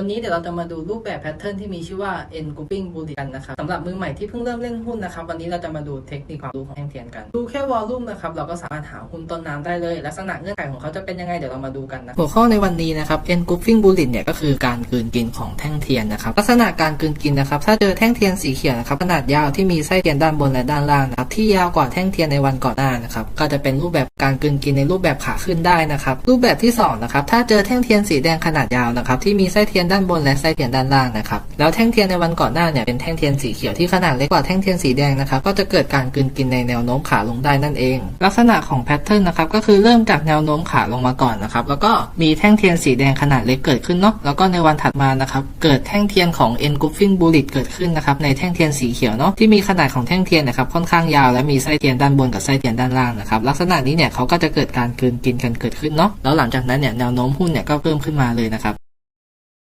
วันนี้เดี๋ยวเราจะมาดูรูปแบบแพทเทิร์นที่มีชื่อว่า N grouping bullet กันนะครับสำหรับมือใหม่ที่เพิ่งเริ่มเล่นหุ้นนะครับ วันนี้เราจะมาดูเทคนิคความรู้ของแท่งเทียนกัน ดูแค่วอลลุ่มนะครับ เราก็สามารถหาหุ้นต้นน้ำได้เลย ลักษณะเงื่อนไขของเขาจะเป็นยังไงเดี๋ยวเรามาดูกันนะหัวข้อในวันนี้นะครับ N grouping bullet เนี่ยก็คือการกืนกินของแท่งเทียนนะครับลักษณะการกืนกินนะครับถ้าเจอแท่งเทียนสีเขียวนะครับขนาดยาวที่มีไส้เทียนด้านบนและด้านล่างนะครับ ที่ยาวกว่าแท่งเทียนในวันก่อนหน้านะครับก็จะเป็นรูปแบบการกลืนกินในรูปแบบขาขึ้นได้นะครับรูปแบบที่สองนะครับถ้าเจอแท่งเทียนสีแดงขนาดยาวนะครับที่มีไส้เทียนด้านบนและไส้เทียนด้านล่างนะครับแล้วแท่งเทียนในวันก่อนหน้าเนี่ยเป็นแท่งเทียนสีเขียวที่ขนาดเล็กกว่าแท่งเทียนสีแดงนะครับก็จะเกิดการกลืนกินในแนวโน้มขาลงได้นั่นเอง ลักษณะของแพทเทิร์นนะครับก็คือเริ่มจากแนวโน้มขาลงมาก่อนนะครับแล้วก็มีแท่งเทียนสีแดงขนาดเล็กเกิดขึ้นเนาะแล้วก็ในวันถัดมานะครับเกิดแท่งเทียนของ N grouping bullet เกิดขึ้นนะครับในแท่งเทียนสีเขียวเนาะที่มีขนาดของแท่งเทียนนะครับค่อนข้างยาวและมีไส้เทียนด้านบนกับไส้เทียนด้านล่างนะครับลักษณะนี้เนี่ยเขาก็จะเกิดการกลืนกินกันเกิดขึ้นเนาะแล้วหลังจากนั้นเนี่ยแนวโน้มหุ้นเนี่ยก็เพิ่มขึ้นมาเลยนะครับ